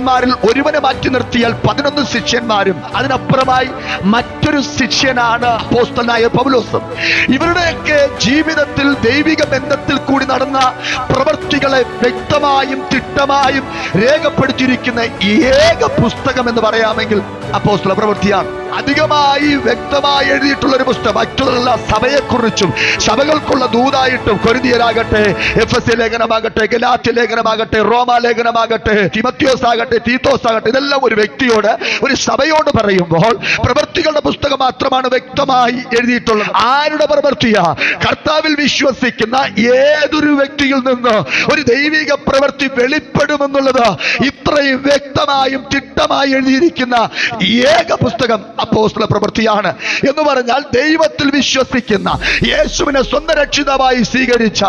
ശിഷ്യന്മാരിൽ ഒരുവനെ മാറ്റി നിർത്തിയാൽ പതിനൊന്ന് ശിഷ്യന്മാരും. അതിനപ്പുറമായി മറ്റൊരു ശിഷ്യനാണ് അപ്പോസ്തലനായ പൗലോസ്. ഇവരുടെയൊക്കെ ജീവിതത്തിൽ ദൈവിക ബന്ധത്തിൽ കൂടി നടന്ന പ്രവൃത്തികളെ വ്യക്തമായും തിട്ടമായും രേഖപ്പെടുത്തിയിരിക്കുന്ന ഏക പുസ്തകം എന്ന് പറയാമെങ്കിൽ അപ്പോസ്തല പ്രവൃത്തിയാണ്. അധികമായി വ്യക്തമായി എഴുതിയിട്ടുള്ള ഒരു പുസ്തകം. മറ്റുള്ള സഭയെക്കുറിച്ചും സഭകൾക്കുള്ള ദൂതായിട്ടും കൊരുതിയരാകട്ടെ എഫ് എസ് ലേഖനമാകട്ടെ ഗലാത്യ ലേഖനമാകട്ടെ റോമ ലേഖനമാകട്ടെ തിമത്യോസ് ആകട്ടെ തീത്തോസ് ആകട്ടെ ഇതെല്ലാം ഒരു വ്യക്തിയോട് ഒരു സഭയോട് പറയുമ്പോൾ പ്രവൃത്തികളുടെ പുസ്തകം മാത്രമാണ് വ്യക്തമായി എഴുതിയിട്ടുള്ളത്. ആരുടെ പ്രവൃത്തിയാ? കർത്താവിൽ വിശ്വസിക്കുന്ന ഏതൊരു വ്യക്തിയിൽ നിന്ന് ഒരു ദൈവിക പ്രവൃത്തി വെളിപ്പെടുമെന്നുള്ളത് ഇത്രയും വ്യക്തമായും തിട്ടമായി എഴുതിയിരിക്കുന്ന ഏക പുസ്തകം അപ്പോസ്തല പ്രവൃത്തിയാണ് എന്ന് പറഞ്ഞാൽ ദൈവത്തിൽ വിശ്വസിക്കുന്ന യേശുവിനെ സ്വന്തം രക്ഷിതമായി സ്വീകരിച്ച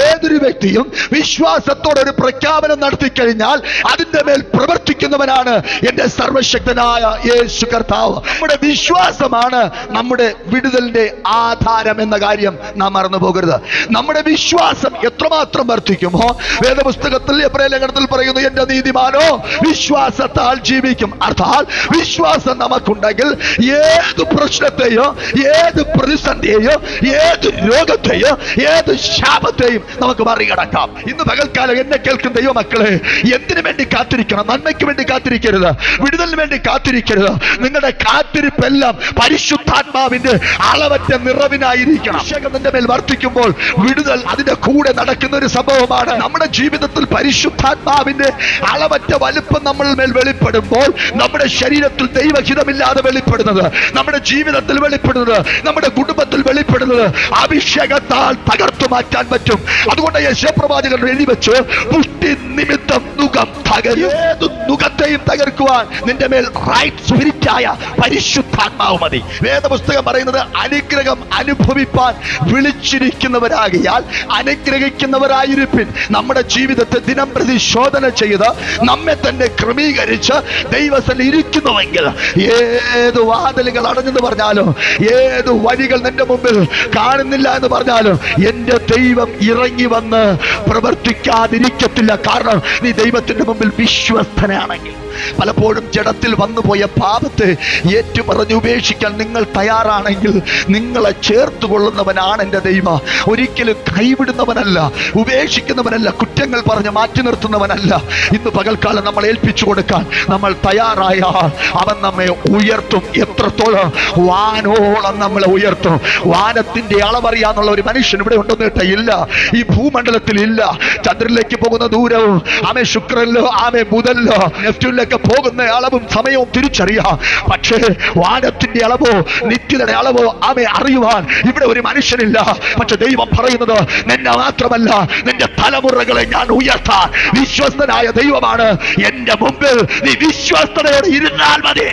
ഏതൊരു വ്യക്തിയും വിശ്വാസത്തോടെ ഒരു പ്രഖ്യാപനം നടത്തി കഴിഞ്ഞാൽ അതിന്റെ മേൽ പ്രവർത്തിക്കുന്നവനാണ് എന്റെ സർവശക്തനായ യേശു കർത്താവ്. നമ്മുടെ വിശ്വാസമാണ് നമ്മുടെ വിടുതലിന്റെ ആധാരം എന്ന കാര്യം നാം മറന്നു പോകരുത്. നമ്മുടെ വിശ്വാസം എത്രമാത്രം വർദ്ധിക്കുമോ? വേദപുസ്തകത്തിൽ ലേഖനത്തിൽ പറയുന്നു എന്റെ നീതിമാനോ വിശ്വാസത്താൽ ജീവിക്കും. അർത്ഥാൽ വിശ്വാസം നമുക്കുണ്ടെങ്കിൽ ഏത് പ്രശ്നത്തെയോ ഏത് പ്രതിസന്ധിയെയോ ഏത് രോഗത്തെയോ ഏത് ശാപത്തെയും നമുക്ക് മറികടക്കാം. ഇന്ന് പകൽക്കാലം എന്നെ കേൾക്കുന്ന ദൈവമക്കളെ എന്തിനു വേണ്ടി കാത്തിരിക്കണം? നന്മയ്ക്ക് വേണ്ടി കാത്തിരിക്കരുത്. വിടുതലിന് വേണ്ടി കാത്തിരിക്കരുത്. നിങ്ങളുടെ കാത്തിരിപ്പെല്ലാം പരിശുദ്ധാത്മാവിന്റെ അളവറ്റ നിറവിനായിരിക്കണം. നിന്റെ മേൽ വർദ്ധിക്കുമ്പോൾ വിടുതൽ അതിന്റെ കൂടെ നടക്കുന്ന ഒരു സംഭവമാണ്. നമ്മുടെ ജീവിതത്തിൽ പരിശുദ്ധാത്മാവിന്റെ അളവറ്റ വലുപ്പം നമ്മൾ മേൽ വെളിപ്പെടുമ്പോൾ നമ്മുടെ ശരീരത്തിൽ ദൈവഹിതമില്ലാതെ വെളിപ്പെടുന്നത്. നമ്മുടെ ജീവിതത്തിൽ വെളിപ്പെടുന്നത് നമ്മുടെ കുടുംബത്തിൽ വെളിപ്പെടുന്നത് അഭിഷേകത്താൽ തകർത്തു മാറ്റാൻ പറ്റും. അതുകൊണ്ട് യശപ്രവാചകൻ എഴുതി വെച്ച് പുഷ്ടി നിമിത്തം നുഖം തകരും. തകർക്കുവാൻ നിന്റെ മേൽ റൈറ്റ് സ്പിരിറ്റായ പരിശുദ്ധാത്മാവ് മതി. വേദപുസ്തകം പറയുന്നത് അനുഗ്രഹം അനുഭവിപ്പാൻ വിളിച്ചിരിക്കുന്നവരാകിയാൽ അനുഗ്രഹിക്കുന്നവരായിരിപ്പിൻ. നമ്മുടെ ജീവിതത്തെ ദിനം പ്രതി ശോധന ചെയ്ത് നമ്മെ തന്നെ ക്രമീകരിച്ച് ദൈവത്തിൽ ഇരിക്കുന്നുവെങ്കിൽ ഏത് വാതിലുകൾ അടഞ്ഞെന്ന് പറഞ്ഞാലും ഏത് വഴികൾ നിന്റെ മുമ്പിൽ കാണുന്നില്ല എന്ന് പറഞ്ഞാലും എന്റെ ദൈവം ഇറങ്ങി വന്ന് പ്രവർത്തിക്കാതിരിക്കത്തില്ല. കാരണം നീ ദൈവത്തിന്റെ മുമ്പിൽ വിശ്വസ്തനാണെങ്കിൽ പലപ്പോഴും ജഡത്തിൽ വന്നുപോയ പാപത്തെ ഏറ്റുപറഞ്ഞ് ഉപേക്ഷിക്കാൻ നിങ്ങൾ തയ്യാറാണെങ്കിൽ നിങ്ങളെ ചേർത്ത് കൊള്ളുന്നവനാണ് എന്റെ ദൈവം. ഒരിക്കലും കൈവിടുന്നവനല്ല ഉപേക്ഷിക്കുന്നവനല്ല കുറ്റങ്ങൾ പറഞ്ഞ് മാറ്റി നിർത്തുന്നവനല്ല. ഇന്ന് പകൽക്കാലം നമ്മൾ ഏൽപ്പിച്ചു കൊടുക്കാൻ നമ്മൾ തയ്യാറായാൽ അവൻ നമ്മെ ഉയർത്തും. എത്രത്തോളം വാനോളം നമ്മളെ ഉയർത്തും. വാനത്തിന്റെ അളവറിയാന്നുള്ള ഒരു മനുഷ്യൻ ഇവിടെ ഉണ്ടെന്ന് കേട്ട ഇല്ല ഈ ഭൂമണ്ഡലത്തിൽ ഇല്ല. ചന്ദ്രനിലേക്ക് പോകുന്ന ദൂരവും ആമെ ശുക്രനിലോ ആമെ ബുധനിലോ നെഫ്റ്റൂനിലൊക്കെ പോകുന്ന അളവും സമയവും തിരിച്ചറിയാം. പക്ഷേ വാനത്തിന്റെ അളവോ നിത്യതയുടെ അളവോ ആമെ അറിയുവാൻ ഇവിടെ ഒരു മനുഷ്യനില്ല. പക്ഷെ ദൈവം പറയുന്നത് നിന്നെ മാത്രമല്ല നിന്റെ തലമുറകളെ ഞാൻ ഉയർത്താൻ വിശ്വസ്തനായ ദൈവമാണ്. എന്റെ മുമ്പിൽ നീ വിശ്വസ്തയോടെ ഇരുന്നാൽ മതി